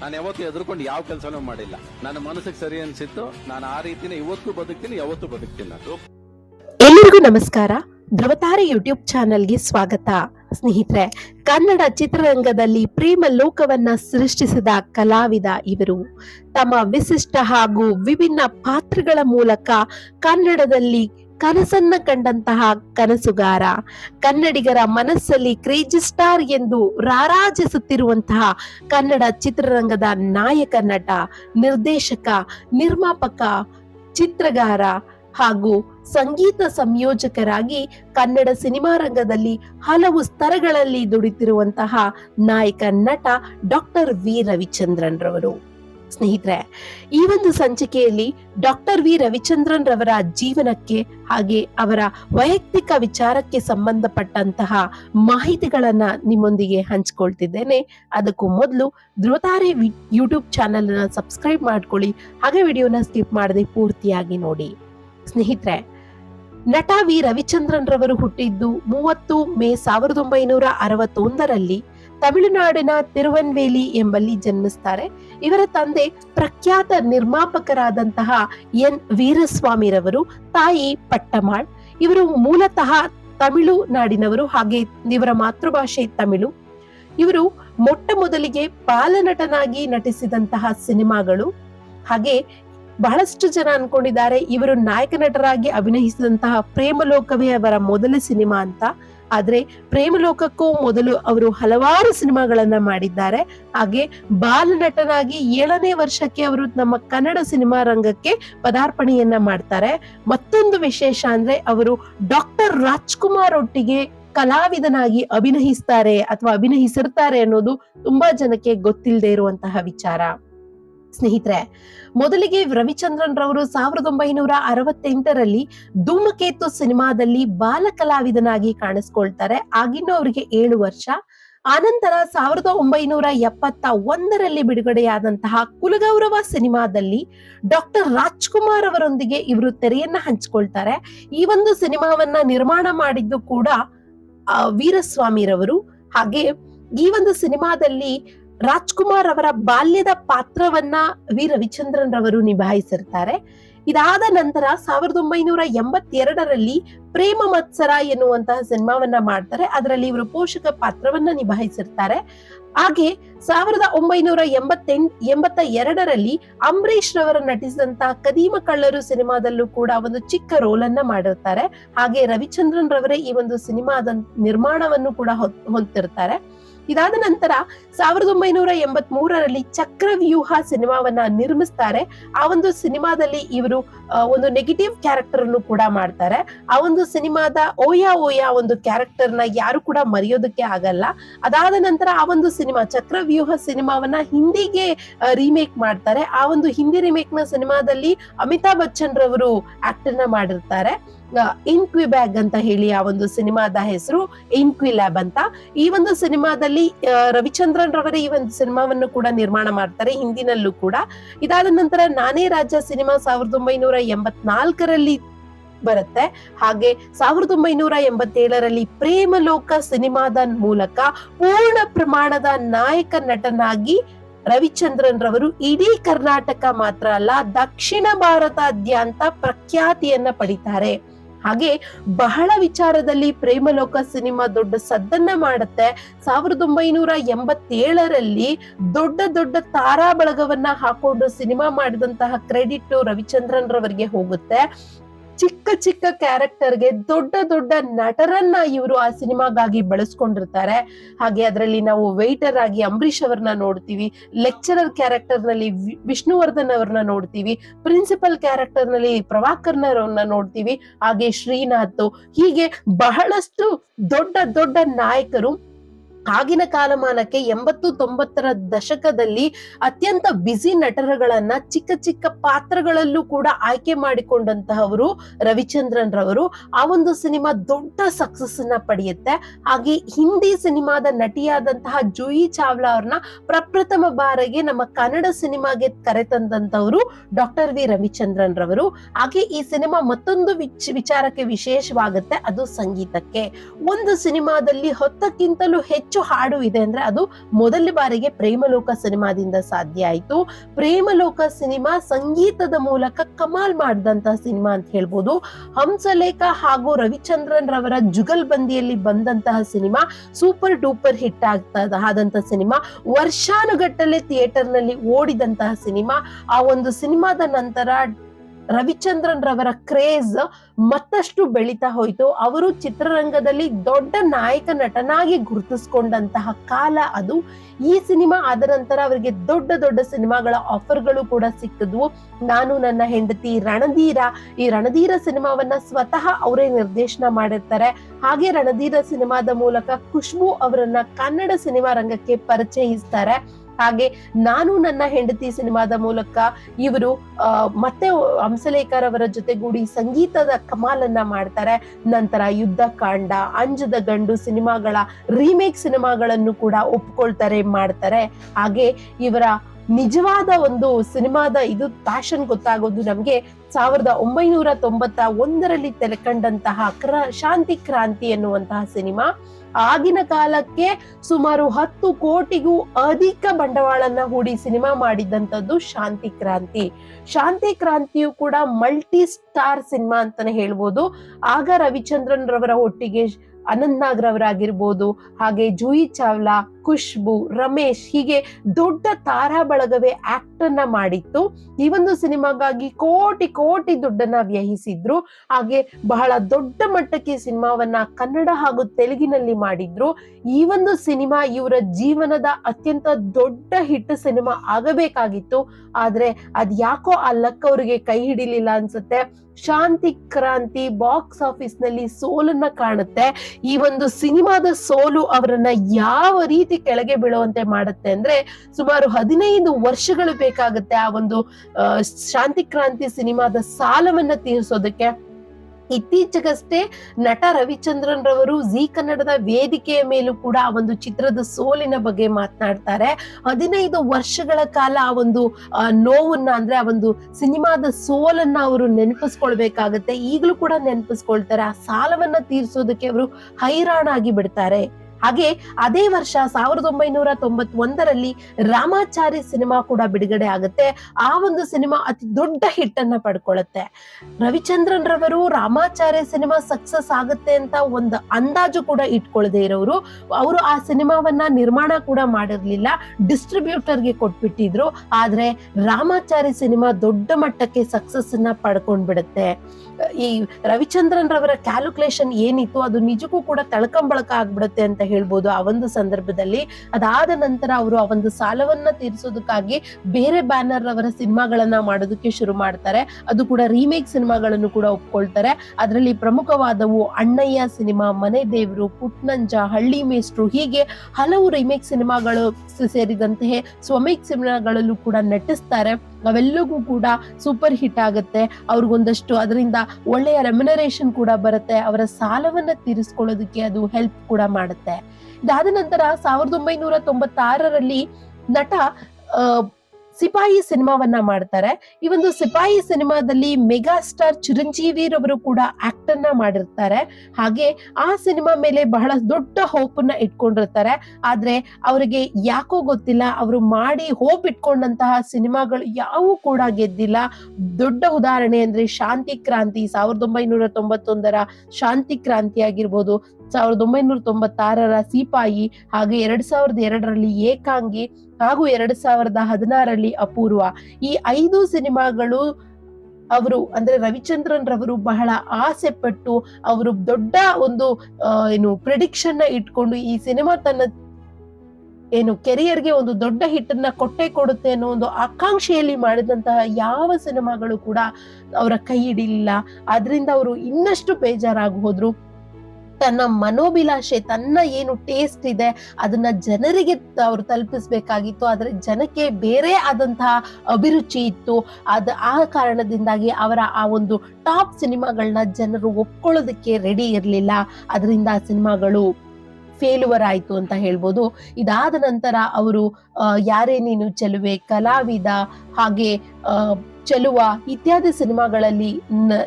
ನಾನು ಯಾವತ್ತೂ ಎದುರ್ಕೊಂಡು ಯಾವ ಕೆಲಸನೂ ಮಾಡಿಲ್ಲ. ನನ್ನ ಮನಸ್ಸಿಗೆ ಸರಿ ಅನ್ಸಿತ್ತು. ನಾನು ಆ ರೀತಿನೇ ಇವತ್ತು ಬದುಕ್ತೀನಿ, ಯಾವತ್ತೂ ಬದುಕ್ತೀನಿ ಅದು ಎಲ್ಲರಿಗೂ ನಮಸ್ಕಾರ. ಧ್ರುವತಾರೆ ಯೂಟ್ಯೂಬ್ ಚಾನೆಲ್ಗೆ ಸ್ವಾಗತ. ಸ್ನೇಹಿತರೆ, ಕನ್ನಡ ಚಿತ್ರರಂಗದಲ್ಲಿ ಪ್ರೇಮ ಲೋಕವನ್ನ ಸೃಷ್ಟಿಸಿದ ಕಲಾವಿದ ಇವರು. ತಮ್ಮ ವಿಶಿಷ್ಟ ಹಾಗೂ ವಿಭಿನ್ನ ಪಾತ್ರಗಳ ಮೂಲಕ ಕನ್ನಡದಲ್ಲಿ ಕನಸನ್ನ ಕಂಡಂತಹ ಕನಸುಗಾರ. ಕನ್ನಡಿಗರ ಮನಸ್ಸಲ್ಲಿ ಕ್ರೇಜಿ ಸ್ಟಾರ್ ಎಂದು ರಾರಾಜಿಸುತ್ತಿರುವಂತಹ ಕನ್ನಡ ಚಿತ್ರರಂಗದ ನಾಯಕ ನಟ, ನಿರ್ದೇಶಕ, ನಿರ್ಮಾಪಕ, ಚಿತ್ರಗಾರ ಹಾಗೂ ಸಂಗೀತ ಸಂಯೋಜಕರಾಗಿ ಕನ್ನಡ ಸಿನಿಮಾ ರಂಗದಲ್ಲಿ ಹಲವು ಸ್ತರಗಳಲ್ಲಿ ದುಡಿತಿರುವಂತಹ ನಾಯಕ ನಟ ಡಾಕ್ಟರ್ ವಿ ರವಿಚಂದ್ರನ್ ರವರು. ಸ್ನೇಹಿತರೆ, ಈ ಒಂದು ಸಂಚಿಕೆಯಲ್ಲಿ ಡಾಕ್ಟರ್ ವಿ. ರವಿಚಂದ್ರನ್ ರವರ ಜೀವನಕ್ಕೆ ಹಾಗೆ ಅವರ ವೈಯಕ್ತಿಕ ವಿಚಾರಕ್ಕೆ ಸಂಬಂಧಪಟ್ಟಂತಹ ಮಾಹಿತಿಗಳನ್ನ ನಿಮ್ಮೊಂದಿಗೆ ಹಂಚ್ಕೊಳ್ತಿದ್ದೇನೆ. ಅದಕ್ಕೂ ಮೊದಲು ಧ್ರುವತಾರೆ ಯೂಟ್ಯೂಬ್ ಚಾನೆಲ್ ಸಬ್ಸ್ಕ್ರೈಬ್ ಮಾಡ್ಕೊಳ್ಳಿ. ಹಾಗೆ ವಿಡಿಯೋನ ಸ್ಕಿಪ್ ಮಾಡದೆ ಪೂರ್ತಿಯಾಗಿ ನೋಡಿ. ಸ್ನೇಹಿತರೆ, ನಟ ವಿ. ರವಿಚಂದ್ರನ್ ರವರು ಹುಟ್ಟಿದ್ದು ಮೂವತ್ತು ಮೇ ಸಾವಿರದ ಒಂಬೈನೂರ ಅರವತ್ತೊಂದರಲ್ಲಿ ತಮಿಳುನಾಡಿನ ತಿರುವನ್ವೇಲಿ ಎಂಬಲ್ಲಿ ಜನ್ಮಿಸ್ತಾರೆ. ಇವರ ತಂದೆ ಪ್ರಖ್ಯಾತ ನಿರ್ಮಾಪಕರಾದಂತಹ ಎನ್ ವೀರಸ್ವಾಮಿರವರು, ತಾಯಿ ಪಟ್ಟಮಾಳ್. ಇವರು ಮೂಲತಃ ತಮಿಳು ನಾಡಿನವರು ಹಾಗೆ ಇವರ ಮಾತೃಭಾಷೆ ತಮಿಳು. ಇವರು ಮೊಟ್ಟ ಮೊದಲಿಗೆ ಬಾಲನಟನಾಗಿ ನಟಿಸಿದಂತಹ ಸಿನಿಮಾಗಳು. ಹಾಗೆ ಬಹಳಷ್ಟು ಜನ ಅನ್ಕೊಂಡಿದ್ದಾರೆ, ಇವರು ನಾಯಕ ನಟರಾಗಿ ಅಭಿನಯಿಸಿದಂತಹ ಪ್ರೇಮಲೋಕವೇ ಅವರ ಮೊದಲ ಸಿನಿಮಾ ಅಂತ. ಆದ್ರೆ ಪ್ರೇಮಲೋಕಕ್ಕೂ ಮೊದಲು ಅವರು ಹಲವಾರು ಸಿನಿಮಾಗಳನ್ನ ಮಾಡಿದ್ದಾರೆ. ಹಾಗೆ ಬಾಲನಟನಾಗಿ ಏಳನೇ ವರ್ಷಕ್ಕೆ ಅವರು ನಮ್ಮ ಕನ್ನಡ ಸಿನಿಮಾ ರಂಗಕ್ಕೆ ಪದಾರ್ಪಣೆಯನ್ನ ಮಾಡ್ತಾರೆ. ಮತ್ತೊಂದು ವಿಶೇಷ ಅಂದ್ರೆ ಅವರು ಡಾಕ್ಟರ್ ರಾಜ್ಕುಮಾರ್ ಒಟ್ಟಿಗೆ ಕಲಾವಿದನಾಗಿ ಅಭಿನಯಿಸ್ತಾರೆ ಅಥವಾ ಅಭಿನಯಿಸಿರ್ತಾರೆ ಅನ್ನೋದು ತುಂಬಾ ಜನಕ್ಕೆ ಗೊತ್ತಿಲ್ಲದೆ ಇರುವಂತಹ ವಿಚಾರ. ಸ್ನೇಹಿತರೆ, ಮೊದಲಿಗೆ ರವಿಚಂದ್ರನ್ ರವರು ಸಾವಿರದ ಒಂಬೈನೂರ ಅರವತ್ತೆಂಟರಲ್ಲಿ ಧೂಮಕೇತು ಸಿನಿಮಾದಲ್ಲಿ ಬಾಲ ಕಲಾವಿದನಾಗಿ ಕಾಣಿಸ್ಕೊಳ್ತಾರೆ. ಆಗಿನ್ನೂ ಅವರಿಗೆ ಏಳು ವರ್ಷ. ಆನಂತರ ಸಾವಿರದ ಒಂಬೈನೂರ ಎಪ್ಪತ್ತ ಒಂದರಲ್ಲಿ ಬಿಡುಗಡೆಯಾದಂತಹ ಕುಲಗೌರವ ಸಿನಿಮಾದಲ್ಲಿ ಡಾಕ್ಟರ್ ರಾಜ್ಕುಮಾರ್ ಅವರೊಂದಿಗೆ ಇವರು ತೆರೆಯನ್ನ ಹಂಚಿಕೊಳ್ತಾರೆ. ಈ ಒಂದು ಸಿನಿಮಾವನ್ನ ನಿರ್ಮಾಣ ಮಾಡಿದ್ದು ಕೂಡ ವೀರಸ್ವಾಮಿರವರು. ಹಾಗೆ ಈ ಒಂದು ಸಿನಿಮಾದಲ್ಲಿ ರಾಜ್ಕುಮಾರ್ ಅವರ ಬಾಲ್ಯದ ಪಾತ್ರವನ್ನ ವಿ. ರವಿಚಂದ್ರನ್ ರವರು ನಿಭಾಯಿಸಿರ್ತಾರೆ. ಇದಾದ ನಂತರ ಸಾವಿರದ ಒಂಬೈನೂರ ಎಂಬತ್ತೆರಡರಲ್ಲಿ ಪ್ರೇಮ ಮತ್ಸರ ಎನ್ನುವಂತಹ ಸಿನಿಮಾವನ್ನ ಮಾಡ್ತಾರೆ. ಅದರಲ್ಲಿ ಇವರು ಪೋಷಕ ಪಾತ್ರವನ್ನ ನಿಭಾಯಿಸಿರ್ತಾರೆ. ಹಾಗೆ ಸಾವಿರದ ಒಂಬೈನೂರ ಎಂಬತ್ತೆಂಟ್ ಎಂಬತ್ತ ಎರಡರಲ್ಲಿ ಅಂಬರೀಷ್ ರವರ ನಟಿಸಿದಂತಹ ಕದೀಮ ಕಳ್ಳರು ಸಿನಿಮಾದಲ್ಲೂ ಕೂಡ ಒಂದು ಚಿಕ್ಕ ರೋಲ್ ಅನ್ನ ಮಾಡಿರ್ತಾರೆ. ಹಾಗೆ ರವಿಚಂದ್ರನ್ ರವರೇ ಈ ಒಂದು ಸಿನಿಮಾದ ನಿರ್ಮಾಣವನ್ನು ಕೂಡ ಹೊಂದಿರ್ತಾರೆ ಇದಾದ ನಂತರ ಸಾವಿರದ ಒಂಬೈನೂರ ಎಂಬತ್ ಮೂರರಲ್ಲಿ ಚಕ್ರವ್ಯೂಹ ಸಿನಿಮಾವನ್ನ ನಿರ್ಮಿಸ್ತಾರೆ. ಆ ಒಂದು ಸಿನಿಮಾದಲ್ಲಿ ಇವರು ಒಂದು ನೆಗೆಟಿವ್ ಕ್ಯಾರೆಕ್ಟರ್ ಅನ್ನು ಕೂಡ ಮಾಡ್ತಾರೆ. ಆ ಒಂದು ಸಿನಿಮಾದ ಓಯಾ ಓಯಾ ಒಂದು ಕ್ಯಾರೆಕ್ಟರ್ನ ಯಾರು ಕೂಡ ಮರೆಯೋದಕ್ಕೆ ಆಗಲ್ಲ. ಅದಾದ ನಂತರ ಆ ಒಂದು ಸಿನಿಮಾ, ಚಕ್ರವ್ಯೂಹ ಸಿನಿಮಾವನ್ನ ಹಿಂದಿಗೆ ರೀಮೇಕ್ ಮಾಡ್ತಾರೆ. ಆ ಒಂದು ಹಿಂದಿ ರೀಮೇಕ್ನ ಸಿನಿಮಾದಲ್ಲಿ ಅಮಿತಾಬ್ ಬಚ್ಚನ್ ರವರು ಆಕ್ಟರ್ನ ಮಾಡಿರ್ತಾರೆ. ಇನ್ಕ್ವಿಬ್ಯಾಗ್ ಅಂತ ಹೇಳಿ ಆ ಒಂದು ಸಿನಿಮಾದ ಹೆಸರು ಇನ್ಕ್ವಿಲ್ಯಾಬ್ ಅಂತ. ಈ ಒಂದು ಸಿನಿಮಾದಲ್ಲಿ ರವಿಚಂದ್ರನ್ ರವರೇ ಈ ಒಂದು ಸಿನಿಮಾವನ್ನು ಕೂಡ ನಿರ್ಮಾಣ ಮಾಡ್ತಾರೆ, ಹಿಂದಿನಲ್ಲೂ ಕೂಡ. ಇದಾದ ನಂತರ ನಾನೇ ರಾಜ ಸಿನಿಮಾ ಸಾವಿರದ ಒಂಬೈನೂರ ಎಂಬತ್ನಾಲ್ಕರಲ್ಲಿ ಬರುತ್ತೆ. ಹಾಗೆ ಸಾವಿರದ ಒಂಬೈನೂರ ಎಂಬತ್ತೇಳರಲ್ಲಿ ಪ್ರೇಮಲೋಕ ಸಿನಿಮಾದ ಮೂಲಕ ಪೂರ್ಣ ಪ್ರಮಾಣದ ನಾಯಕ ನಟನಾಗಿ ರವಿಚಂದ್ರನ್ ರವರು ಇಡೀ ಕರ್ನಾಟಕ ಮಾತ್ರ ಅಲ್ಲ, ದಕ್ಷಿಣ ಭಾರತಾದ್ಯಂತ ಪ್ರಖ್ಯಾತಿಯನ್ನ ಪಡಿತಾರೆ. ಹಾಗೆ ಬಹಳ ವಿಚಾರದಲ್ಲಿ ಪ್ರೇಮಲೋಕ ಸಿನಿಮಾ ದೊಡ್ಡ ಸದ್ದನ್ನ ಮಾಡುತ್ತೆ. ಸಾವಿರದ ಒಂಬೈನೂರ ಎಂಬತ್ತೇಳರಲ್ಲಿ ದೊಡ್ಡ ದೊಡ್ಡ ತಾರಾ ಬಳಗವನ್ನ ಹಾಕೊಂಡು ಸಿನಿಮಾ ಮಾಡಿದಂತಹ ಕ್ರೆಡಿಟ್ ರವಿಚಂದ್ರನ್ ರವರಿಗೆ ಹೋಗುತ್ತೆ. ಚಿಕ್ಕ ಚಿಕ್ಕ ಕ್ಯಾರೆಕ್ಟರ್ಗೆ ದೊಡ್ಡ ದೊಡ್ಡ ನಟರನ್ನ ಇವರು ಆ ಸಿನಿಮಾಗಾಗಿ ಬಳಸ್ಕೊಂಡಿರ್ತಾರೆ. ಹಾಗೆ ಅದರಲ್ಲಿ ನಾವು ವೇಟರ್ ಆಗಿ ಅಂಬರೀಷ್ ಅವ್ರನ್ನ ನೋಡ್ತೀವಿ, ಲೆಕ್ಚರರ್ ಕ್ಯಾರೆಕ್ಟರ್ನಲ್ಲಿ ವಿಷ್ಣುವರ್ಧನ್ ಅವ್ರನ್ನ ನೋಡ್ತೀವಿ, ಪ್ರಿನ್ಸಿಪಲ್ ಕ್ಯಾರೆಕ್ಟರ್ನಲ್ಲಿ ಪ್ರಭಾಕರ್ನ ಅವ್ರನ್ನ ನೋಡ್ತೀವಿ, ಹಾಗೆ ಶ್ರೀನಾಥ್. ಹೀಗೆ ಬಹಳಷ್ಟು ದೊಡ್ಡ ದೊಡ್ಡ ನಾಯಕರು ಆಗಿನ ಕಾಲಮಾನಕ್ಕೆ ಎಂಬತ್ತು ತೊಂಬತ್ತರ ದಶಕದಲ್ಲಿ ಅತ್ಯಂತ ಬ್ಯುಸಿ ನಟರುಗಳನ್ನ ಚಿಕ್ಕ ಚಿಕ್ಕ ಪಾತ್ರಗಳಲ್ಲೂ ಕೂಡ ಆಯ್ಕೆ ಮಾಡಿಕೊಂಡಂತಹವರು ರವಿಚಂದ್ರನ್ ರವರು ಆ ಒಂದು ಸಿನಿಮಾ ದೊಡ್ಡ ಸಕ್ಸಸ್ ಅನ್ನ ಪಡೆಯುತ್ತೆ. ಹಾಗೆ ಹಿಂದಿ ಸಿನಿಮಾದ ನಟಿಯಾದಂತಹ ಜೂಯಿ ಚಾವ್ಲಾ ಅವ್ರನ್ನ ಪ್ರಪ್ರಥಮ ಬಾರಿಗೆ ನಮ್ಮ ಕನ್ನಡ ಸಿನಿಮಾಗೆ ಕರೆತಂದಂತವರು ಡಾಕ್ಟರ್ ವಿ ರವಿಚಂದ್ರನ್ ರವರು ಹಾಗೆ ಈ ಸಿನಿಮಾ ಮತ್ತೊಂದು ವಿಚ್- ವಿಚಾರಕ್ಕೆ ವಿಶೇಷವಾಗುತ್ತೆ ಅದು ಸಂಗೀತಕ್ಕೆ. ಒಂದು ಸಿನಿಮಾದಲ್ಲಿ ಹೊತ್ತಕ್ಕಿಂತಲೂ ಹೆಚ್ಚು ಹೆಚ್ಚು ಹಾಡು ಇದೆ ಅಂದ್ರೆ ಅದು ಮೊದಲ ಬಾರಿಗೆ ಪ್ರೇಮಲೋಕ ಸಿನಿಮಾದಿಂದ ಸಾಧ್ಯ ಆಯ್ತು. ಪ್ರೇಮಲೋಕ ಸಿನಿಮಾ ಸಂಗೀತದ ಮೂಲಕ ಕಮಾಲ್ ಮಾಡಿದಂತ ಸಿನಿಮಾ ಅಂತ ಹೇಳ್ಬೋದು. ಹಂಸಲೇಖ ಹಾಗೂ ರವಿಚಂದ್ರನ್ ರವರ ಜುಗಲ್ಬಂದಿಯಲ್ಲಿ ಬಂದಂತಹ ಸಿನಿಮಾ ಸೂಪರ್ ಡೂಪರ್ ಹಿಟ್ ಆಗ್ತಾ ಆದಂತ ಸಿನಿಮಾ. ವರ್ಷಾನುಗಟ್ಟಲೆ ಥಿಯೇಟರ್ನಲ್ಲಿ ಓಡಿದಂತಹ ಸಿನಿಮಾ. ಆ ಒಂದು ಸಿನಿಮಾದ ನಂತರ ರವಿಚಂದ್ರನ್ ರವರ ಕ್ರೇಜ್ ಮತ್ತಷ್ಟು ಬೆಳೀತಾ ಹೋಯ್ತು. ಅವರು ಚಿತ್ರರಂಗದಲ್ಲಿ ದೊಡ್ಡ ನಾಯಕ ನಟನಾಗಿ ಗುರುತಿಸ್ಕೊಂಡಂತಹ ಕಾಲ ಅದು. ಈ ಸಿನಿಮಾ ಆದ ನಂತರ ಅವರಿಗೆ ದೊಡ್ಡ ದೊಡ್ಡ ಸಿನಿಮಾಗಳ ಆಫರ್ಗಳು ಕೂಡ ಸಿಕ್ಕಿದ್ವು. ನಾನು ನನ್ನ ಹೆಂಡತಿ ರಣಧೀರ, ಈ ರಣಧೀರ ಸಿನಿಮಾವನ್ನ ಸ್ವತಃ ಅವರೇ ನಿರ್ದೇಶನ ಮಾಡಿರ್ತಾರೆ. ಹಾಗೆ ರಣಧೀರ ಸಿನಿಮಾದ ಮೂಲಕ ಖುಷ್ಬು ಅವರನ್ನ ಕನ್ನಡ ಸಿನಿಮಾ ರಂಗಕ್ಕೆ ಪರಿಚಯಿಸ್ತಾರೆ. ಹಾಗೆ ನಾನು ನನ್ನ ಹೆಂಡತಿ ಸಿನಿಮಾದ ಮೂಲಕ ಇವರು ಮತ್ತೆ ಹಂಸಲೇಖರ್ ಅವರ ಜೊತೆಗೂಡಿ ಸಂಗೀತದ ಕಮಾಲನ್ನ ಮಾಡ್ತಾರೆ. ನಂತರ ಯುದ್ಧ ಕಾಂಡ ಅಂಜದ ಗಂಡು ಸಿನಿಮಾಗಳ, ರೀಮೇಕ್ ಸಿನಿಮಾಗಳನ್ನು ಕೂಡ ಒಪ್ಕೊಳ್ತಾರೆ, ಮಾಡ್ತಾರೆ. ಹಾಗೆ ಇವರ ನಿಜವಾದ ಒಂದು ಸಿನಿಮಾದ ಇದು ಪ್ಯಾಷನ್ ಗೊತ್ತಾಗೋದು ನಮಗೆ ಸಾವಿರದ ಒಂಬೈನೂರ ತೊಂಬತ್ತ ಒಂದರಲ್ಲಿ ತೆಲೆಕಂಡಂತಹ ಕ್ರ, ಶಾಂತಿ ಕ್ರಾಂತಿ ಎನ್ನುವಂತಹ ಸಿನಿಮಾ. ಆಗಿನ ಕಾಲಕ್ಕೆ ಸುಮಾರು ಹತ್ತು ಕೋಟಿಗೂ ಅಧಿಕ ಬಂಡವಾಳನ್ನ ಹೂಡಿ ಸಿನಿಮಾ ಮಾಡಿದಂಥದ್ದು ಶಾಂತಿ ಕ್ರಾಂತಿ. ಶಾಂತಿ ಕ್ರಾಂತಿಯು ಕೂಡ ಮಲ್ಟಿ ಸ್ಟಾರ್ ಸಿನಿಮಾ ಅಂತಾನೆ ಹೇಳ್ಬೋದು. ಆಗ ರವಿಚಂದ್ರನ್ ರವರ ಒಟ್ಟಿಗೆ ಅನಂತ್ ನಾಗ್ ರವರಾಗಿರ್ಬೋದು. ಹಾಗೆ ಜೂಯಿ ಚಾವ್ಲಾ ಖುಷ್ಬು, ರಮೇಶ್ ಹೀಗೆ ದೊಡ್ಡ ತಾರಾ ಬಳಗವೇ ಆಕ್ಟರ್ನ ಮಾಡಿತ್ತು. ಈ ಒಂದು ಸಿನಿಮಾಗಾಗಿ ಕೋಟಿ ಕೋಟಿ ದುಡ್ಡನ್ನ ವ್ಯಯಿಸಿದ್ರು. ಹಾಗೆ ಬಹಳ ದೊಡ್ಡ ಮಟ್ಟಕ್ಕೆ ಸಿನಿಮಾವನ್ನ ಕನ್ನಡ ಹಾಗೂ ತೆಲುಗಿನಲ್ಲಿ ಮಾಡಿದ್ರು. ಈ ಒಂದು ಸಿನಿಮಾ ಇವರ ಜೀವನದ ಅತ್ಯಂತ ದೊಡ್ಡ ಹಿಟ್ ಸಿನಿಮಾ ಆಗಬೇಕಾಗಿತ್ತು. ಆದ್ರೆ ಅದ್ ಯಾಕೋ ಆ ಲಕ್ ಅವರಿಗೆ ಕೈ ಹಿಡಿಲಿಲ್ಲ ಅನ್ಸುತ್ತೆ. ಶಾಂತಿ ಕ್ರಾಂತಿ ಬಾಕ್ಸ್ ಆಫೀಸ್ನಲ್ಲಿ ಸೋಲನ್ನ ಕಾಣುತ್ತೆ. ಈ ಒಂದು ಸಿನಿಮಾದ ಸೋಲು ಅವರನ್ನ ಯಾವ ರೀತಿ ಕೆಳಗೆ ಬೀಳುವಂತೆ ಮಾಡುತ್ತೆ ಅಂದ್ರೆ ಸುಮಾರು ಹದಿನೈದು ವರ್ಷಗಳು ಬೇಕಾಗುತ್ತೆ ಆ ಒಂದು ಶಾಂತಿ ಕ್ರಾಂತಿ ಸಿನಿಮಾದ ಸಾಲವನ್ನ ತೀರಿಸೋದಕ್ಕೆ. ಇತ್ತೀಚೆಗಷ್ಟೇ ನಟ ರವಿಚಂದ್ರನ್ ರವರು ಜೀ ಕನ್ನಡದ ವೇದಿಕೆಯ ಮೇಲೂ ಕೂಡ ಆ ಒಂದು ಚಿತ್ರದ ಸೋಲಿನ ಬಗ್ಗೆ ಮಾತನಾಡ್ತಾರೆ. ಹದಿನೈದು ವರ್ಷಗಳ ಕಾಲ ಆ ಒಂದು ನೋವನ್ನ ಅಂದ್ರೆ ಆ ಒಂದು ಸಿನಿಮಾದ ಸೋಲನ್ನ ಅವರು ನೆನಪಿಸ್ಕೊಳ್ಬೇಕಾಗತ್ತೆ. ಈಗಲೂ ಕೂಡ ನೆನಪಿಸ್ಕೊಳ್ತಾರೆ. ಆ ಸಾಲವನ್ನ ತೀರಿಸೋದಕ್ಕೆ ಅವರು ಹೈರಾಣಾಗಿ ಬಿಡ್ತಾರೆ. ಹಾಗೆ ಅದೇ ವರ್ಷ ಸಾವಿರದ ಒಂಬೈನೂರ ತೊಂಬತ್ತೊಂದರಲ್ಲಿ ರಾಮಾಚಾರಿ ಸಿನಿಮಾ ಕೂಡ ಬಿಡುಗಡೆ ಆಗುತ್ತೆ. ಆ ಒಂದು ಸಿನಿಮಾ ಅತಿ ದೊಡ್ಡ ಹಿಟ್ ಅನ್ನ ಪಡ್ಕೊಳ್ಳುತ್ತೆ. ರವಿಚಂದ್ರನ್ ರವರು ರಾಮಾಚಾರ್ಯ ಸಿನಿಮಾ ಸಕ್ಸಸ್ ಆಗುತ್ತೆ ಅಂತ ಒಂದು ಅಂದಾಜು ಕೂಡ ಇಟ್ಕೊಳ್ಳದೆ ಇರೋರು. ಅವರು ಆ ಸಿನಿಮಾವನ್ನ ನಿರ್ಮಾಣ ಕೂಡ ಮಾಡಿರ್ಲಿಲ್ಲ. ಡಿಸ್ಟ್ರಿಬ್ಯೂಟರ್ಗೆ ಕೊಟ್ಬಿಟ್ಟಿದ್ರು. ಆದ್ರೆ ರಾಮಾಚಾರಿ ಸಿನಿಮಾ ದೊಡ್ಡ ಮಟ್ಟಕ್ಕೆ ಸಕ್ಸಸ್ ಅನ್ನ ಪಡ್ಕೊಂಡ್ ಬಿಡುತ್ತೆ ಈ ರವಿಚಂದ್ರನ್ ರವರ ಕ್ಯಾಲ್ಕುಲೇಷನ್ ಏನಿತ್ತು? ಅದು ನಿಜಕ್ಕೂ ಕೂಡ ತಳಕಂಬಳಕ ಆಗ್ಬಿಡುತ್ತೆ ಅಂತ ಹೇಳ್ಬೋದು ಆ ಒಂದು ಸಂದರ್ಭದಲ್ಲಿ. ಅದಾದ ನಂತರ ಅವರು ಆ ಒಂದು ಸಾಲವನ್ನ ತೀರಿಸೋದಕ್ಕಾಗಿ ಬೇರೆ ಬ್ಯಾನರ್ ಅವರ ಸಿನಿಮಾಗಳನ್ನ ಮಾಡೋದಕ್ಕೆ ಶುರು ಮಾಡ್ತಾರೆ. ಅದು ಕೂಡ ರೀಮೇಕ್ ಸಿನಿಮಾಗಳನ್ನು ಕೂಡ ಒಪ್ಕೊಳ್ತಾರೆ. ಅದರಲ್ಲಿ ಪ್ರಮುಖವಾದವು ಅಣ್ಣಯ್ಯ ಸಿನಿಮಾ, ಮನೆ ದೇವರು, ಪುಟ್ನಂಜ, ಹಳ್ಳಿ ಮೇಸ್ಟ್ರು ಹೀಗೆ ಹಲವು ರೀಮೇಕ್ ಸಿನಿಮಾಗಳು ಸೇರಿದಂತೆ ಸ್ವಮೇಕ್ ಸಿನಿಮಾಗಳಲ್ಲೂ ಕೂಡ ನಟಿಸ್ತಾರೆ. ಅವೆಲ್ಲವೂ ಕೂಡ ಸೂಪರ್ ಹಿಟ್ ಆಗುತ್ತೆ. ಅವ್ರಿಗೊಂದಷ್ಟು ಅದರಿಂದ ಒಳ್ಳೆಯ ರೆಮ್ಯುನರೇಷನ್ ಕೂಡ ಬರುತ್ತೆ. ಅವರ ಸಾಲವನ್ನ ತೀರಿಸ್ಕೊಳ್ಳೋದಕ್ಕೆ ಅದು ಹೆಲ್ಪ್ ಕೂಡ ಮಾಡುತ್ತೆ. ಇದಾದ ನಂತರ ಸಾವಿರದ ಒಂಬೈನೂರ ತೊಂಬತ್ತಾರರಲ್ಲಿ ನಟ ಸಿಪಾಯಿ ಸಿನಿಮಾವನ್ನ ಮಾಡ್ತಾರೆ. ಈ ಒಂದು ಸಿಪಾಯಿ ಸಿನಿಮಾದಲ್ಲಿ ಮೆಗಾ ಸ್ಟಾರ್ ಚಿರಂಜೀವಿರವರು ಕೂಡ ಆಕ್ಟ್ ಅನ್ನ ಮಾಡಿರ್ತಾರೆ. ಹಾಗೆ ಆ ಸಿನಿಮಾ ಮೇಲೆ ಬಹಳ ದೊಡ್ಡ ಹೋಪನ್ನ ಇಟ್ಕೊಂಡಿರ್ತಾರೆ. ಆದ್ರೆ ಅವರಿಗೆ ಯಾಕೋ ಗೊತ್ತಿಲ್ಲ, ಅವರು ಮಾಡಿ ಹೋಪ್ ಇಟ್ಕೊಂಡಂತಹ ಸಿನಿಮಾಗಳು ಯಾವೂ ಕೂಡ ಗೆದ್ದಿಲ್ಲ. ದೊಡ್ಡ ಉದಾಹರಣೆ ಅಂದ್ರೆ ಶಾಂತಿ ಕ್ರಾಂತಿ ಸಾವಿರದ ಒಂಬೈನೂರ ತೊಂಬತ್ತೊಂದರ ಶಾಂತಿ ಕ್ರಾಂತಿ ಆಗಿರ್ಬೋದು. ಸಾವಿರದ ಒಂಬೈನೂರ ತೊಂಬತ್ತಾರರ ಸಿಪಾಯಿ ಹಾಗೆ ಎರಡ್ ಸಾವಿರದ ಎರಡರಲ್ಲಿ ಏಕಾಂಗಿ ಹಾಗೂ ಎರಡ್ ಸಾವಿರದ ಹದಿನಾರರಲ್ಲಿ ಅಪೂರ್ವ. ಈ ಐದು ಸಿನಿಮಾಗಳು ಅವರು ಅಂದ್ರೆ ರವಿಚಂದ್ರನ್ ರವರು ಬಹಳ ಆಸೆ ಪಟ್ಟು ಅವರು ದೊಡ್ಡ ಒಂದು ಏನು ಪ್ರಿಡಿಕ್ಷನ್ನ ಇಟ್ಕೊಂಡು ಈ ಸಿನಿಮಾ ತನ್ನ ಏನು ಕೆರಿಯರ್ಗೆ ಒಂದು ದೊಡ್ಡ ಹಿಟ್ ಅನ್ನ ಕೊಟ್ಟೆ ಕೊಡುತ್ತೆ ಅನ್ನೋ ಒಂದು ಆಕಾಂಕ್ಷೆಯಲ್ಲಿ ಮಾಡಿದಂತಹ ಯಾವ ಸಿನಿಮಾಗಳು ಕೂಡ ಅವರ ಕೈ ಹಿಡಿಲಿಲ್ಲ. ಅದರಿಂದ ಅವರು ಇನ್ನಷ್ಟು ಬೇಜಾರಾಗಿ ಹೋದ್ರು. ತನ್ನ ಮನೋಭಿಲಾಷೆ, ತನ್ನ ಏನು ಟೇಸ್ಟ್ ಇದೆ, ಅದನ್ನ ಜನರಿಗೆ ಅವರು ತಲುಪಿಸ್ಬೇಕಾಗಿತ್ತು. ಆದರೆ ಜನಕ್ಕೆ ಬೇರೆ ಆದಂತಹ ಅಭಿರುಚಿ ಇತ್ತು. ಅದ, ಆ ಕಾರಣದಿಂದಾಗಿ ಅವರ ಆ ಒಂದು ಟಾಪ್ ಸಿನಿಮಾಗಳನ್ನ ಜನರು ಒಪ್ಕೊಳ್ಳೋದಕ್ಕೆ ರೆಡಿ ಇರಲಿಲ್ಲ. ಅದರಿಂದ ಸಿನಿಮಾಗಳು ಫೇಲ್ಯೂರ್ ಆಯ್ತು ಅಂತ ಹೇಳ್ಬೋದು. ಇದಾದ ನಂತರ ಅವರು ಯಾರೇ ನೀನು ಚೆಲುವೆ, ಕಲಾವಿದ, ಹಾಗೆ ಚೆಲುವ ಇತ್ಯಾದಿ ಸಿನಿಮಾಗಳಲ್ಲಿ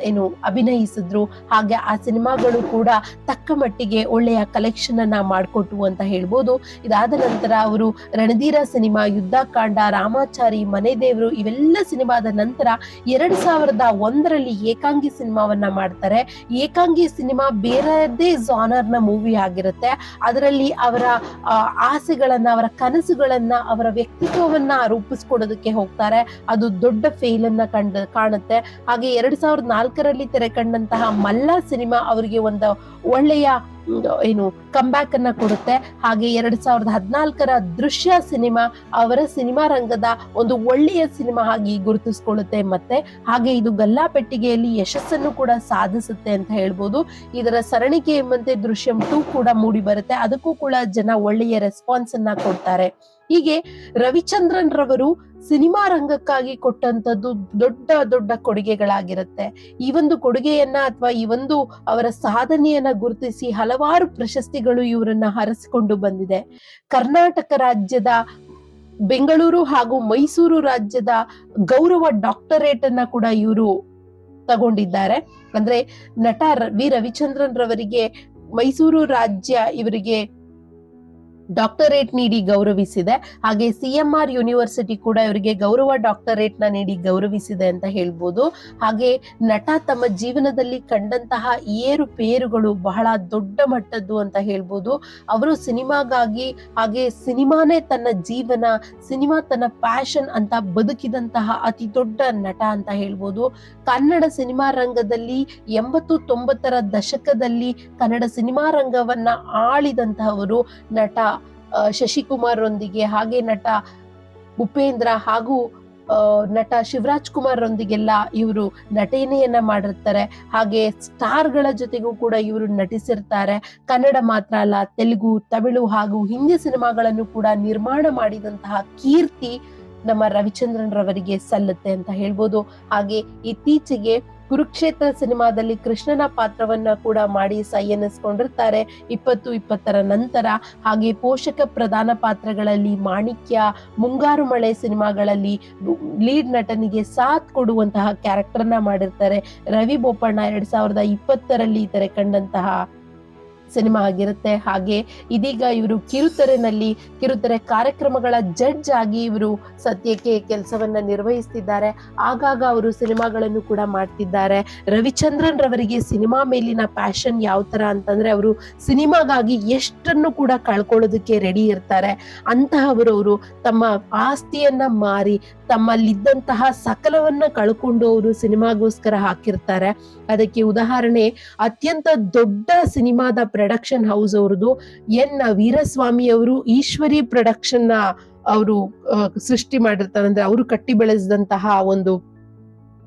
ಏನು ಅಭಿನಯಿಸಿದ್ರು. ಹಾಗೆ ಆ ಸಿನಿಮಾಗಳು ಕೂಡ ತಕ್ಕ ಮಟ್ಟಿಗೆ ಒಳ್ಳೆಯ ಕಲೆಕ್ಷನ್ ಅನ್ನ ಮಾಡಿಕೊಟ್ವು ಅಂತ ಹೇಳ್ಬೋದು. ಇದಾದ ನಂತರ ಅವರು ರಣಧೀರ ಸಿನಿಮಾ ಯುದ್ಧ ಕಾಂಡ ರಾಮಾಚಾರಿ ಮನೆ ದೇವರು ಇವೆಲ್ಲ ಸಿನಿಮಾದ ನಂತರ ಎರಡ್ ಸಾವಿರದ ಒಂದರಲ್ಲಿ ಏಕಾಂಗಿ ಸಿನಿಮಾವನ್ನ ಮಾಡ್ತಾರೆ. ಏಕಾಂಗಿ ಸಿನಿಮಾ ಬೇರೆದೇ ನ ಮೂವಿ ಆಗಿರುತ್ತೆ. ಅದರಲ್ಲಿ ಅವರ ಆಸೆಗಳನ್ನ, ಅವರ ಕನಸುಗಳನ್ನ, ಅವರ ವ್ಯಕ್ತಿತ್ವವನ್ನ ರೂಪಿಸ್ಕೊಡೋದಕ್ಕೆ ಹೋಗ್ತಾರೆ. ಅದು ದೊಡ್ಡ ಫೇಲ್ ಅನ್ನ ಕಂಡು ಕಾಣುತ್ತೆ. ಹಾಗೆ ಎರಡ್ ಸಾವಿರದ ನಾಲ್ಕರಲ್ಲಿ ತೆರೆ ಕಂಡಂತಹ ಮಲ್ಲ ಸಿನಿಮಾ ಅವರಿಗೆ ಒಂದು ಒಳ್ಳೆಯ ಏನು ಕಂಬ್ಯಾಕ್ ಅನ್ನ ಕೊಡುತ್ತೆ. ಹಾಗೆ ಎರಡ್ ಸಾವಿರದ ಹದಿನಾಲ್ಕರ ದೃಶ್ಯ ಸಿನಿಮಾ ಅವರ ಸಿನಿಮಾ ರಂಗದ ಒಂದು ಒಳ್ಳೆಯ ಸಿನಿಮಾ ಆಗಿ ಗುರುತಿಸ್ಕೊಳ್ಳುತ್ತೆ ಮತ್ತೆ. ಹಾಗೆ ಇದು ಗಲ್ಲಾಪೆಟ್ಟಿಗೆಯಲ್ಲಿ ಯಶಸ್ಸನ್ನು ಕೂಡ ಸಾಧಿಸುತ್ತೆ ಅಂತ ಹೇಳ್ಬೋದು. ಇದರ ಸರಣಿಕೆ ಎಂಬಂತೆ ದೃಶ್ಯಂ ಟೂ ಕೂಡ ಮೂಡಿ ಬರುತ್ತೆ ಅದಕ್ಕೂ ಕೂಡ ಜನ ಒಳ್ಳೆಯ ರೆಸ್ಪಾನ್ಸ್ ಅನ್ನ ಕೊಡ್ತಾರೆ. ಹೀಗೆ ರವಿಚಂದ್ರನ್ ರವರು ಸಿನಿಮಾ ರಂಗಕ್ಕಾಗಿ ಕೊಟ್ಟಂತದ್ದು ದೊಡ್ಡ ದೊಡ್ಡ ಕೊಡುಗೆಗಳಾಗಿರುತ್ತೆ. ಈ ಒಂದು ಕೊಡುಗೆಯನ್ನ ಅಥವಾ ಈ ಒಂದು ಅವರ ಸಾಧನೆಯನ್ನ ಗುರುತಿಸಿ ಹಲವಾರು ಪ್ರಶಸ್ತಿಗಳು ಇವರನ್ನ ಹರಸಿಕೊಂಡು ಬಂದಿದೆ. ಕರ್ನಾಟಕ ರಾಜ್ಯದ ಬೆಂಗಳೂರು ಹಾಗೂ ಮೈಸೂರು ರಾಜ್ಯದ ಗೌರವ ಡಾಕ್ಟರೇಟ್ ಅನ್ನ ಕೂಡ ಇವರು ತಗೊಂಡಿದ್ದಾರೆ. ಅಂದ್ರೆ ನಟ ವಿ ರವಿಚಂದ್ರನ್ ರವರಿಗೆ ಮೈಸೂರು ರಾಜ್ಯ ಇವರಿಗೆ ಡಾಕ್ಟರೇಟ್ ನೀಡಿ ಗೌರವಿಸಿದೆ. ಹಾಗೆ ಸಿಎಂಆರ್ ಯೂನಿವರ್ಸಿಟಿ ಕೂಡ ಇವರಿಗೆ ಗೌರವ ಡಾಕ್ಟರೇಟ್ನ ನೀಡಿ ಗೌರವಿಸಿದೆ ಅಂತ ಹೇಳ್ಬೋದು. ಹಾಗೆ ನಟ ತಮ್ಮ ಜೀವನದಲ್ಲಿ ಕಂಡಂತಹ ಏರುಪೇರುಗಳು ಬಹಳ ದೊಡ್ಡ ಮಟ್ಟದ್ದು ಅಂತ ಹೇಳ್ಬೋದು. ಅವರು ಸಿನಿಮಾಗಾಗಿ ಹಾಗೆ ಸಿನಿಮಾನೇ ತನ್ನ ಜೀವನ, ಸಿನಿಮಾ ತನ್ನ ಪ್ಯಾಷನ್ ಅಂತ ಬದುಕಿದಂತಹ ಅತಿ ದೊಡ್ಡ ನಟ ಅಂತ ಹೇಳ್ಬೋದು. ಕನ್ನಡ ಸಿನಿಮಾ ರಂಗದಲ್ಲಿ ಎಂಬತ್ತು ತೊಂಬತ್ತರ ದಶಕದಲ್ಲಿ ಕನ್ನಡ ಸಿನಿಮಾ ರಂಗವನ್ನ ಆಳಿದಂತಹವರು ನಟ ಶಶಿಕುಮಾರ್ ರೊಂದಿಗೆ ಹಾಗೆ ನಟ ಉಪೇಂದ್ರ ಹಾಗೂ ನಟ ಶಿವರಾಜ್ ಕುಮಾರ್ ರೊಂದಿಗೆಲ್ಲ ಇವರು ನಟನೆಯನ್ನ ಮಾಡಿರ್ತಾರೆ. ಹಾಗೆ ಸ್ಟಾರ್ಗಳ ಜೊತೆಗೂ ಕೂಡ ಇವರು ನಟಿಸಿರ್ತಾರೆ. ಕನ್ನಡ ಮಾತ್ರ ಅಲ್ಲ, ತೆಲುಗು, ತಮಿಳು ಹಾಗೂ ಹಿಂದಿ ಸಿನಿಮಾಗಳನ್ನು ಕೂಡ ನಿರ್ಮಾಣ ಮಾಡಿದಂತಹ ಕೀರ್ತಿ ನಮ್ಮ ರವಿಚಂದ್ರನ್ ರವರಿಗೆ ಸಲ್ಲುತ್ತೆ ಅಂತ ಹೇಳ್ಬೋದು. ಹಾಗೆ ಇತ್ತೀಚೆಗೆ ಕುರುಕ್ಷೇತ್ರ ಸಿನಿಮಾದಲ್ಲಿ ಕೃಷ್ಣನ ಪಾತ್ರವನ್ನ ಕೂಡ ಮಾಡಿ ಸೈ ಎನ್ನಿಸ್ಕೊಂಡಿರ್ತಾರೆ ಇಪ್ಪತ್ತು ಇಪ್ಪತ್ತರ ನಂತರ ಹಾಗೆ ಪೋಷಕ ಪ್ರಧಾನ ಪಾತ್ರಗಳಲ್ಲಿ ಮಾಣಿಕ್ಯ, ಮುಂಗಾರು ಮಳೆ ಸಿನಿಮಾಗಳಲ್ಲಿ ಲೀಡ್ ನಟನಿಗೆ ಸಾಥ್ ಕೊಡುವಂತಹ ಕ್ಯಾರೆಕ್ಟರ್ನ ಮಾಡಿರ್ತಾರೆ. ರವಿ ಬೋಪಣ್ಣ ಎರಡ್ ಸಾವಿರದ ಇಪ್ಪತ್ತರಲ್ಲಿ ತೆರೆ ಕಂಡಂತಹ ಸಿನಿಮಾ ಆಗಿರುತ್ತೆ. ಹಾಗೆ ಇದೀಗ ಇವರು ಕಿರುತೆರೆನಲ್ಲಿ ಕಿರುತೆರೆ ಕಾರ್ಯಕ್ರಮಗಳ ಜಡ್ಜ್ ಆಗಿ ಇವರು ಸದ್ಯಕ್ಕೆ ಕೆಲಸವನ್ನ ನಿರ್ವಹಿಸ್ತಿದ್ದಾರೆ. ಆಗಾಗ ಅವರು ಸಿನಿಮಾಗಳನ್ನು ಕೂಡ ಮಾಡ್ತಿದ್ದಾರೆ. ರವಿಚಂದ್ರನ್ ರವರಿಗೆ ಸಿನಿಮಾ ಮೇಲಿನ ಪ್ಯಾಷನ್ ಯಾವ ತರ ಅಂತಂದ್ರೆ ಅವರು ಸಿನಿಮಾಗಾಗಿ ಎಷ್ಟನ್ನು ಕೂಡ ಕಳ್ಕೊಳ್ಳೋದಕ್ಕೆ ರೆಡಿ ಇರ್ತಾರೆ. ಅಂತಹವರು ಅವರು ತಮ್ಮ ಆಸ್ತಿಯನ್ನ ಮಾರಿ ತಮ್ಮಲ್ಲಿದ್ದಂತಹ ಸಕಲವನ್ನ ಕಳ್ಕೊಂಡು ಅವರು ಸಿನಿಮಾಗೋಸ್ಕರ ಹಾಕಿರ್ತಾರೆ. ಅದಕ್ಕೆ ಉದಾಹರಣೆ, ಅತ್ಯಂತ ದೊಡ್ಡ ಸಿನಿಮಾದ ಪ್ರೊಡಕ್ಷನ್ ಹೌಸ್ ಅವ್ರದ್ದು. ಎನ್ ವೀರಸ್ವಾಮಿ ಅವರು ಈಶ್ವರಿ ಪ್ರೊಡಕ್ಷನ್ ಅವರು ಸೃಷ್ಟಿ ಮಾಡಿರ್ತಾರೆ. ಅಂದ್ರೆ ಅವರು ಕಟ್ಟಿ ಬೆಳೆಸಿದಂತಹ ಒಂದು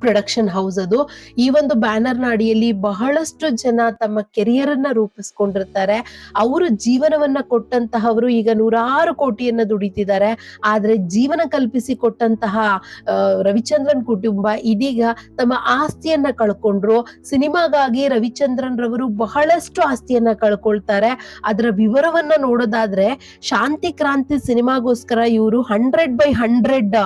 ಪ್ರೊಡಕ್ಷನ್ ಹೌಸ್ ಅದು. ಈ ಒಂದು ಬ್ಯಾನರ್ ಅಡಿಯಲ್ಲಿ ಬಹಳಷ್ಟು ಜನ ತಮ್ಮ ಕೆರಿಯರ್ ಅನ್ನ ರೂಪಿಸ್ಕೊಂಡಿರ್ತಾರೆ. ಅವರು ಜೀವನವನ್ನ ಕೊಟ್ಟಂತಹವರು ಈಗ ನೂರಾರು ಕೋಟಿಯನ್ನ ದುಡಿತಿದ್ದಾರೆ. ಆದ್ರೆ ಜೀವನ ಕಲ್ಪಿಸಿ ಕೊಟ್ಟಂತಹ ರವಿಚಂದ್ರನ್ ಕುಟುಂಬ ಇದೀಗ ತಮ್ಮ ಆಸ್ತಿಯನ್ನ ಕಳ್ಕೊಂಡ್ರು. ಸಿನಿಮಾಗಾಗಿ ರವಿಚಂದ್ರನ್ ರವರು ಬಹಳಷ್ಟು ಆಸ್ತಿಯನ್ನ ಕಳ್ಕೊಳ್ತಾರೆ. ಅದರ ವಿವರವನ್ನ ನೋಡೋದಾದ್ರೆ ಶಾಂತಿ ಕ್ರಾಂತಿ ಸಿನಿಮಾಗೋಸ್ಕರ ಇವರು ಹಂಡ್ರೆಡ್ ಬೈ ಹಂಡ್ರೆಡ್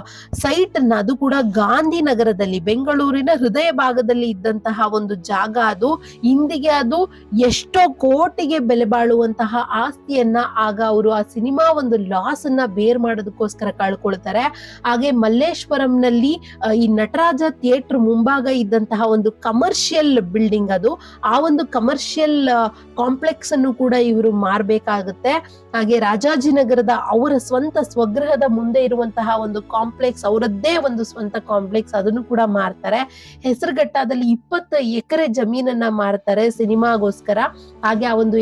ಸೈಟ್ ಅದು ಕೂಡ ಗಾಂಧಿನಗರದಲ್ಲಿ ಬೆಂಗಳೂರಿನ ಹೃದಯ ಭಾಗದಲ್ಲಿ ಇದ್ದಂತಹ ಒಂದು ಜಾಗ ಅದು. ಇಂದಿಗೆ ಅದು ಎಷ್ಟೋ ಕೋಟಿಗೆ ಬೆಲೆ ಬಾಳುವಂತಹ ಆಸ್ತಿಯನ್ನ ಆಗ ಅವರು ಆ ಸಿನಿಮಾ ಒಂದು ಲಾಸ್ ಅನ್ನ ಬೇರ್ ಮಾಡೋದಕ್ಕೋಸ್ಕರ ಕಳ್ಕೊಳ್ತಾರೆ. ಹಾಗೆ ಮಲ್ಲೇಶ್ವರಂನಲ್ಲಿ ಈ ನಟರಾಜ ಥಿಯೇಟರ್ ಮುಂಭಾಗ ಇದ್ದಂತಹ ಒಂದು ಕಮರ್ಷಿಯಲ್ ಬಿಲ್ಡಿಂಗ್ ಅದು. ಆ ಒಂದು ಕಮರ್ಷಿಯಲ್ ಕಾಂಪ್ಲೆಕ್ಸ್ ಅನ್ನು ಕೂಡ ಇವರು ಮಾರ್ಬೇಕಾಗುತ್ತೆ. ಹಾಗೆ ರಾಜಾಜಿನಗರದ ಅವರ ಸ್ವಂತ ಸ್ವಗ್ರಹದ ಮುಂದೆ ಇರುವಂತಹ ಒಂದು ಕಾಂಪ್ಲೆಕ್ಸ್ ಅವರದ್ದೇ ಒಂದು ಸ್ವಂತ ಕಾಂಪ್ಲೆಕ್ಸ್ ಅದನ್ನು ಕೂಡ ಮಾರ್ತಾರೆ ಹೆಸರುಘಟ್ಟದಲ್ಲಿ ಇಪ್ಪತ್ತು ಎಕರೆ ಜಮೀನನ್ನ ಮಾರ್ತಾರೆ ಸಿನಿಮಾಗೋಸ್ಕರ. ಹಾಗೆ ಆ ಒಂದು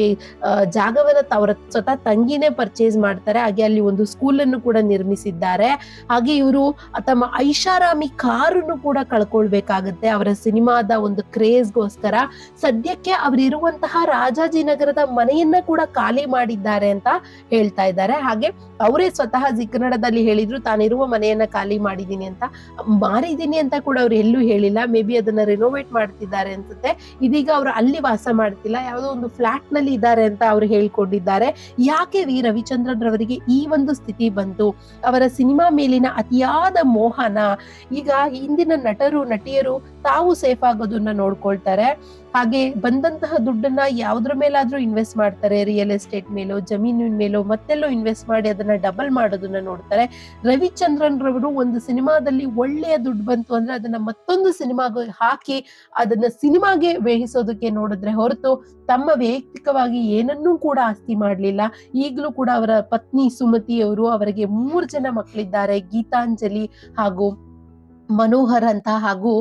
ಜಾಗವನ್ನ ಅವರ ಸ್ವತಃ ತಂಗಿನೇ ಪರ್ಚೇಸ್ ಮಾಡ್ತಾರೆ. ಹಾಗೆ ಅಲ್ಲಿ ಒಂದು ಸ್ಕೂಲ್ ಅನ್ನು ಕೂಡ ನಿರ್ಮಿಸಿದ್ದಾರೆ. ಹಾಗೆ ಇವರು, ತಮ್ಮ ಐಷಾರಾಮಿ ಕಾರನ್ನು ಕೂಡ ಕಳ್ಕೊಳ್ಬೇಕಾಗತ್ತೆ. ಅವರ ಸಿನಿಮಾದ ಒಂದು ಕ್ರೇಜ್ಗೋಸ್ಕರ. ಸದ್ಯಕ್ಕೆ ಅವರಿರುವಂತಹ ರಾಜಾಜಿನಗರದ ಮನೆಯನ್ನ ಕೂಡ ಖಾಲಿ ಮಾಡಿದ್ದಾರೆ ಅಂತ ಹೇಳ್ತಾ ಇದ್ದಾರೆ. ಹಾಗೆ ಅವರೇ ಸ್ವತಃ ಜಿ ಕನ್ನಡದಲ್ಲಿ ಹೇಳಿದ್ರು, ತಾನಿರುವ ಮನೆಯನ್ನ ಖಾಲಿ ಮಾಡಿದೀನಿ ಅಂತ ಮಾರಿದೀನಿ ಅಂತ ಕೂಡ ಅವ್ರು ಎಲ್ಲೂ ಹೇಳಿಲ್ಲ. ಮೇ ಬಿ ಅದನ್ನ ರಿನೋವೇಟ್ ಮಾಡ್ತಿದ್ದಾರೆ ಅನ್ಸುತ್ತೆ. ಇದೀಗ ಅವರು ಅಲ್ಲಿ ವಾಸ ಮಾಡ್ತಿಲ್ಲ. ಯಾವುದೋ ಒಂದು ಫ್ಲಾಟ್ನಲ್ಲಿ ಇದ್ದಾರೆ ಅಂತ ಅವರು ಹೇಳ್ಕೊಂಡಿದ್ದಾರೆ. ಯಾಕೆ ವಿ ರವಿಚಂದ್ರನ್ ರವರಿಗೆ ಈ ಒಂದು ಸ್ಥಿತಿ ಬಂತು? ಅವರ ಸಿನಿಮಾ ಮೇಲಿನ ಅತಿಯಾದ ಮೋಹನ ಈಗ ಹಿಂದಿನ ನಟರು, ನಟಿಯರು ತಾವು ಸೇಫ್ ಆಗೋದನ್ನ ನೋಡ್ಕೊಳ್ತಾರೆ. ಹಾಗೆ ಬಂದಂತಹ ದುಡ್ಡನ್ನ ಯಾವ್ದ್ರ ಮೇಲಾದ್ರೂ ಇನ್ವೆಸ್ಟ್ ಮಾಡ್ತಾರೆ ರಿಯಲ್ ಎಸ್ಟೇಟ್ ಮೇಲೋ, ಜಮೀನಿನ ಮೇಲೋ, ಮತ್ತೆಲ್ಲೋ ಇನ್ವೆಸ್ಟ್ ಮಾಡಿ ಅದನ್ನ ಡಬಲ್ ಮಾಡೋದನ್ನ ನೋಡ್ತಾರೆ. ರವಿಚಂದ್ರನ್ ರವರು ಒಂದು ಸಿನಿಮಾದಲ್ಲಿ ಒಳ್ಳೆಯ ದುಡ್ಡು ಬಂತು ಅಂದ್ರೆ ಅದನ್ನ ಮತ್ತೊಂದು ಸಿನಿಮಾಗೆ ಹಾಕಿ ಅದನ್ನ ಸಿನಿಮಾಗೆ ಬೇಯಿಸೋದಕ್ಕೆ ನೋಡಿದ್ರೆ ಹೊರತು ತಮ್ಮ ವೈಯಕ್ತಿಕವಾಗಿ ಏನನ್ನೂ ಕೂಡ ಆಸ್ತಿ ಮಾಡ್ಲಿಲ್ಲ. ಈಗಲೂ ಕೂಡ ಅವರ ಪತ್ನಿ ಸುಮತಿ ಅವರು ಅವರಿಗೆ ಮೂರು ಜನ ಮಕ್ಕಳಿದ್ದಾರೆ ಗೀತಾಂಜಲಿ ಹಾಗೂ ಮನೋಹರ್ ಅಂತ ಹಾಗೂ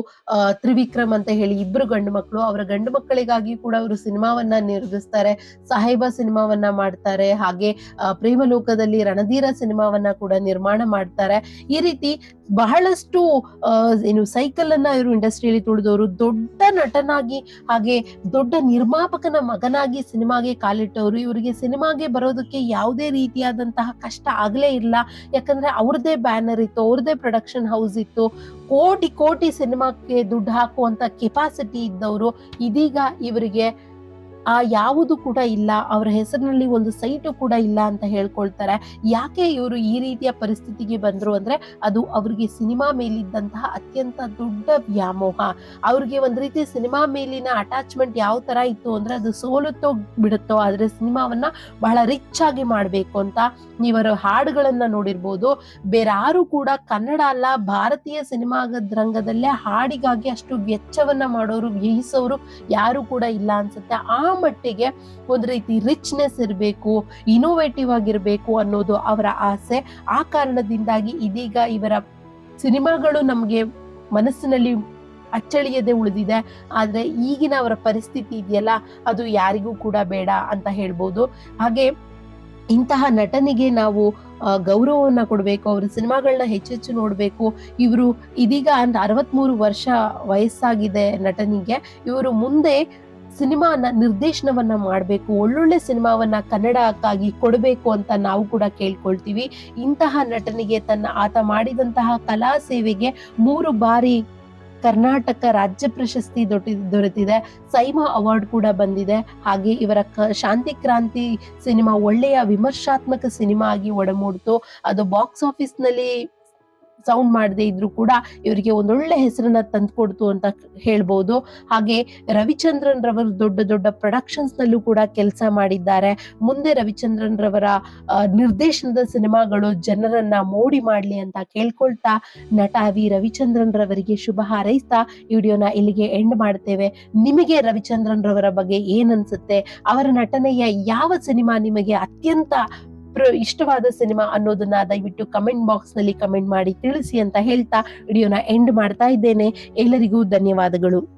ತ್ರಿವಿಕ್ರಮ್ ಅಂತ ಹೇಳಿ ಇಬ್ರು ಗಂಡು ಮಕ್ಕಳು ಅವರ ಗಂಡು ಮಕ್ಕಳಿಗಾಗಿ ಕೂಡ ಅವರು ಸಿನಿಮಾವನ್ನ ನಿರ್ಮಿಸ್ತಾರೆ. ಸಾಹೇಬ ಸಿನಿಮಾವನ್ನ ಮಾಡ್ತಾರೆ. ಹಾಗೆ ಪ್ರೇಮಲೋಕದಲ್ಲಿ ರಣಧೀರ ಸಿನಿಮಾವನ್ನ ಕೂಡ ನಿರ್ಮಾಣ ಮಾಡ್ತಾರೆ. ಈ ರೀತಿ ಬಹಳಷ್ಟು ಏನು ಸೈಕಲ್ ಅನ್ನ ಇವರು ಇಂಡಸ್ಟ್ರಿಯಲ್ಲಿ ತುಳಿದವರು, ದೊಡ್ಡ ನಟನಾಗಿ ಹಾಗೆ ದೊಡ್ಡ ನಿರ್ಮಾಪಕನ ಮಗನಾಗಿ ಸಿನಿಮಾಗೆ ಕಾಲಿಟ್ಟವರು, ಇವರಿಗೆ ಸಿನಿಮಾಗೆ ಬರೋದಕ್ಕೆ ಯಾವುದೇ ರೀತಿಯಾದಂತಹ ಕಷ್ಟ ಆಗಲೇ ಇಲ್ಲ. ಯಾಕಂದ್ರೆ ಅವ್ರದ್ದೇ ಬ್ಯಾನರ್ ಇತ್ತು, ಅವ್ರದ್ದೇ ಪ್ರೊಡಕ್ಷನ್ ಹೌಸ್ ಇತ್ತು. ಕೋಟಿ ಕೋಟಿ ಸಿನಿಮಾಕ್ಕೆ ದುಡ್ಡು ಹಾಕುವಂತ ಕೆಪಾಸಿಟಿ ಇದ್ದವರು, ಇದೀಗ ಇವರಿಗೆ ಆ ಯಾವುದು ಕೂಡ ಇಲ್ಲ, ಅವರ ಹೆಸರಿನಲ್ಲಿ ಒಂದು ಸೈಟು ಕೂಡ ಇಲ್ಲ ಅಂತ ಹೇಳ್ಕೊಳ್ತಾರೆ. ಯಾಕೆ ಇವರು ಈ ರೀತಿಯ ಪರಿಸ್ಥಿತಿಗೆ ಬಂದರು ಅಂದ್ರೆ ಅದು ಅವರಿಗೆ ಸಿನಿಮಾ ಮೇಲಿದ್ದಂತಹ ಅತ್ಯಂತ ದೊಡ್ಡ ವ್ಯಾಮೋಹ. ಅವ್ರಿಗೆ ಒಂದು ರೀತಿ ಸಿನಿಮಾ ಮೇಲಿನ ಅಟ್ಯಾಚ್ಮೆಂಟ್ ಯಾವ ತರ ಇತ್ತು ಅಂದ್ರೆ ಅದು ಸೋಲುತ್ತೋ ಬಿಡುತ್ತೋ ಆದರೆ ಸಿನಿಮಾವನ್ನ ಬಹಳ ರಿಚ್ ಆಗಿ ಮಾಡಬೇಕು ಅಂತ ನೀವರ ಹಾಡುಗಳನ್ನ ನೋಡಿರ್ಬೋದು. ಬೇರಾರು ಕೂಡ ಕನ್ನಡ ಅಲ್ಲ, ಭಾರತೀಯ ಸಿನಿಮಾ ರಂಗದಲ್ಲೇ ಹಾಡಿಗಾಗಿ ಅಷ್ಟು ವೆಚ್ಚವನ್ನ ಮಾಡೋರು, ವ್ಯಯಿಸೋರು ಯಾರು ಕೂಡ ಇಲ್ಲ ಅನ್ಸುತ್ತೆ. ಆ ಮಟ್ಟಿಗೆ ಒಂದು ರೀತಿ ರಿಚ್ನೆಸ್ ಇರಬೇಕು ಇನೋವೇಟಿವ್ ಆಗಿರಬೇಕು ಅನ್ನೋದು ಅವರ ಆಸೆ. ಆ ಕಾರಣದಿಂದಾಗಿ ಇದೀಗ ಇವರ ಸಿನಿಮಾಗಳು ನಮಗೆ ಮನಸ್ಸಿನಲ್ಲಿ ಅಚ್ಚಳಿಯದೆ ಉಳಿದಿದೆ. ಆದರೆ ಈಗಿನ ಅವರ ಪರಿಸ್ಥಿತಿ ಇದೆಯಲ್ಲ, ಅದು ಯಾರಿಗೂ ಕೂಡ ಬೇಡ ಅಂತ ಹೇಳ್ಬೋದು. ಹಾಗೆ ಇಂತಹ ನಟನಿಗೆ ನಾವು ಗೌರವವನ್ನು ಕೊಡಬೇಕು, ಅವರ ಸಿನಿಮಾಗಳನ್ನ ಹೆಚ್ಚೆಚ್ಚು ನೋಡಬೇಕು. ಇವರು ಇದೀಗ ಅರವತ್ಮೂರು ವರ್ಷ ವಯಸ್ಸಾಗಿದೆ ನಟನಿಗೆ. ಇವರು ಮುಂದೆ ಸಿನಿಮಾನ ನಿರ್ದೇಶನವನ್ನ ಮಾಡಬೇಕು, ಒಳ್ಳೊಳ್ಳೆ ಸಿನಿಮಾವನ್ನ ಕನ್ನಡಕ್ಕಾಗಿ ಕೊಡಬೇಕು ಅಂತ ನಾವು ಕೂಡ ಕೇಳ್ಕೊಳ್ತೀವಿ. ಇಂತಹ ನಟನಿಗೆ ತನ್ನ ಆತ ಮಾಡಿದಂತಹ ಕಲಾ ಸೇವೆಗೆ ಮೂರು ಬಾರಿ ಕರ್ನಾಟಕ ರಾಜ್ಯ ಪ್ರಶಸ್ತಿ ದೊಟ್ಟಿ, ದೊರೆತಿದೆ. ಸೈಮಾ ಅವಾರ್ಡ್ ಕೂಡ ಬಂದಿದೆ. ಹಾಗೆ ಇವರ ಕ, ಶಾಂತಿ ಕ್ರಾಂತಿ ಸಿನಿಮಾ ಒಳ್ಳೆಯ ವಿಮರ್ಶಾತ್ಮಕ ಸಿನಿಮಾ ಆಗಿ ಒಡಮೂಡ್ತು. ಅದು ಬಾಕ್ಸ್ ಆಫೀಸ್ನಲ್ಲಿ ಸೌಂಡ್ ಮಾಡದೇ ಇದ್ರು ಕೂಡ ಇವರಿಗೆ ಒಂದೊಳ್ಳೆ ಹೆಸರನ್ನ ತಂದ್ಕೊಡ್ತು ಅಂತ ಹೇಳ್ಬೋದು. ಹಾಗೆ ರವಿಚಂದ್ರನ್ ರವರು ದೊಡ್ಡ ದೊಡ್ಡ ಪ್ರೊಡಕ್ಷನ್ಸ್ ನಲ್ಲೂ ಕೂಡ ಕೆಲಸ ಮಾಡಿದ್ದಾರೆ. ಮುಂದೆ ರವಿಚಂದ್ರನ್ ರವರ ನಿರ್ದೇಶನದ ಸಿನಿಮಾಗಳು ಜನರನ್ನ ಮೋಡಿ ಮಾಡ್ಲಿ ಅಂತ ಕೇಳ್ಕೊಳ್ತಾ ನಟ ವಿ ರವಿಚಂದ್ರನ್ ರವರಿಗೆ ಶುಭ ಹಾರೈಸ್ತಾ ವಿಡಿಯೋನ ಇಲ್ಲಿಗೆ ಎಂಡ್ ಮಾಡ್ತೇವೆ. ನಿಮಗೆ ರವಿಚಂದ್ರನ್ ರವರ ಬಗ್ಗೆ ಏನ್ ಅನ್ಸುತ್ತೆ? ಅವರ ನಟನೆಯ ಯಾವ ಸಿನಿಮಾ ನಿಮಗೆ ಅತ್ಯಂತ ಇಷ್ಟವಾದ ಸಿನಿಮಾ ಅನ್ನೋದನ್ನ ದಯವಿಟ್ಟು ಕಮೆಂಟ್ ಬಾಕ್ಸ್ನಲ್ಲಿ ಕಮೆಂಟ್ ಮಾಡಿ ತಿಳಿಸಿ ಅಂತ ಹೇಳ್ತಾ ವಿಡಿಯೋನ ಎಂಡ್ ಮಾಡ್ತಾ ಇದ್ದೇನೆ. ಎಲ್ಲರಿಗೂ ಧನ್ಯವಾದಗಳು.